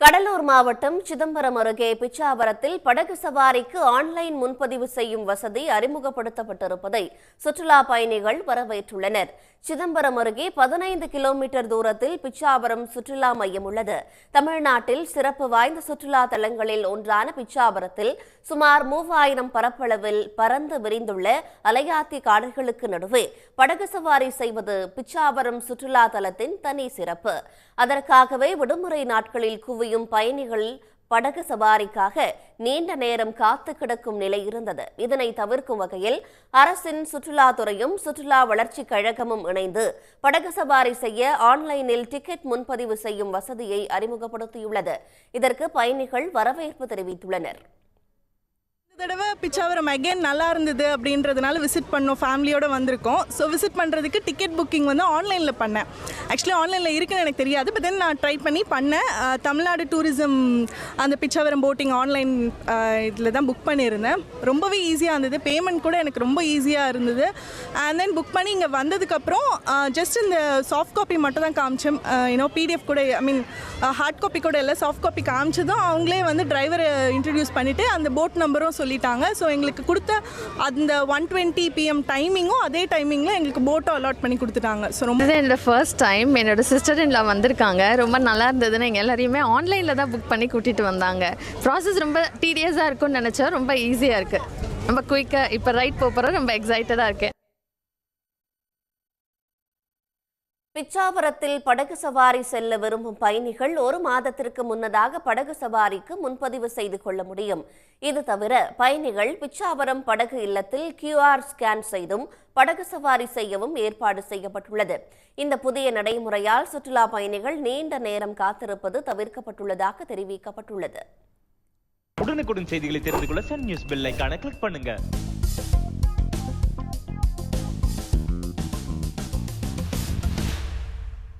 கடலூர் மாவட்டம் சிதம்பரம் அருகே பிச்சாவரத்தில் படகு சவாரிக்கு ஆன்லைன் முன்பதிவு செய்யும் வசதி அறிமுகப்படுத்தப்பட்டிருப்பதை சுற்றுலா பயணிகள் வரவேற்றுள்ளனர். சிதம்பரம் அருகே பதினைந்து கிலோமீட்டர் தூரத்தில் பிச்சாவரம் சுற்றுலா மையம் உள்ளது. தமிழ்நாட்டில் சிறப்பு வாய்ந்த சுற்றுலா தலங்களில் ஒன்றான பிச்சாவரத்தில் சுமார் மூவாயிரம் பரப்பளவில் பறந்து விரிந்துள்ள அலையாத்தி காடுகளுக்கு நடுவே படகு சவாரி செய்வது பிச்சாவரம் சுற்றுலா தலத்தின் தனி சிறப்பு. அதற்காகவே விடுமுறை நாட்களில் குவியும் பயணிகள் படகு சவாரிக்காக நீண்ட நேரம் காத்து கிடக்கும் நிலை இருந்தது. இதனை தவிர்க்கும் வகையில் அரசின் சுற்றுலாத்துறையும் சுற்றுலா வளர்ச்சிக் கழகமும் இணைந்து படகு சவாரி செய்ய ஆன்லைனில் டிக்கெட் முன்பதிவு செய்யும் வசதியை அறிமுகப்படுத்தியுள்ளது. இதற்கு பயணிகள் வரவேற்பு தெரிவித்துள்ளனர். தடவை பிச்சாவரம் அகைன் நல்லா இருந்தது அப்படின்றதுனால விசிட் பண்ணோம் ஃபேமிலியோடு வந்திருக்கோம். ஸோ விசிட் பண்ணுறதுக்கு டிக்கெட் புக்கிங் வந்து ஆன்லைனில் பண்ணேன். ஆக்சுவலி ஆன்லைனில் இருக்குன்னு எனக்கு தெரியாது பட் தென் நான் ட்ரை பண்ணி பண்ணேன். தமிழ்நாடு டூரிசம் அந்த பிச்சாவரம் போட்டிங் ஆன்லைன் இதில் தான் புக் பண்ணியிருந்தேன். ரொம்பவே ஈஸியாக இருந்தது. பேமெண்ட் கூட எனக்கு ரொம்ப ஈஸியாக இருந்தது. அண்ட் தென் புக் பண்ணி இங்கே வந்ததுக்கப்புறம் ஜஸ்ட் இந்த சாஃப்ட் காப்பி மட்டும் தான் காமிச்சேன். யூனோ பிடிஎஃப் கூட ஐ மீன் ஹார்ட் காப்பி கூட இல்லை சாஃப்ட் காப்பி காமிச்சதும் அவங்களே வந்து டிரைவரை இன்ட்ரடியூஸ் பண்ணிவிட்டு அந்த போட் நம்பரும் சொல்லிட்டாங்க. ஸோ எங்களுக்கு கொடுத்த அந்த ஒன் டுவெண்ட்டி பிஎம் டைமிங்கும் அதே டைமிங்கில் எங்களுக்கு போட்டோ அலாட் பண்ணி கொடுத்துட்டாங்க. ஸோ ரொம்ப என்னோட ஃபர்ஸ்ட் டைம் என்னோட சிஸ்டர் இன்ல வந்திருக்காங்க. ரொம்ப நல்லா இருந்ததுன்னு எங்கள் எல்லாரையுமே ஆன்லைனில் தான் புக் பண்ணி கூட்டிகிட்டு வந்தாங்க. ப்ராசஸ் ரொம்ப டீடியஸாக இருக்கும்னு நினச்சா ரொம்ப ஈஸியாக இருக்குது ரொம்ப குயிக்காக இப்போ ரைட் போகிறோம் ரொம்ப எக்ஸைட்டடாக இருக்கேன். பிச்சாவரத்தில் படகு சவாரி செல்ல விரும்பும் பயணிகள் ஒரு மாதத்திற்கு முன்னதாக படகு சவாரிக்கு முன்பதிவு செய்து கொள்ள முடியும். இது தவிர பயணிகள் பிச்சாவரம் படகு இல்லத்தில் கியூஆர் ஸ்கேன் செய்தும் படகு சவாரி செய்யவும் ஏற்பாடு செய்யப்பட்டுள்ளது. இந்த புதிய நடைமுறையால் சுற்றுலா பயணிகள் நீண்ட நேரம் காத்திருப்பது தவிர்க்கப்பட்டுள்ளதாக தெரிவிக்கப்பட்டுள்ளது. உடனுக்குடன் செய்திகளை தெரிந்து கொள்ள சன் நியூஸ் பெல் கிளிக் பண்ணுங்க.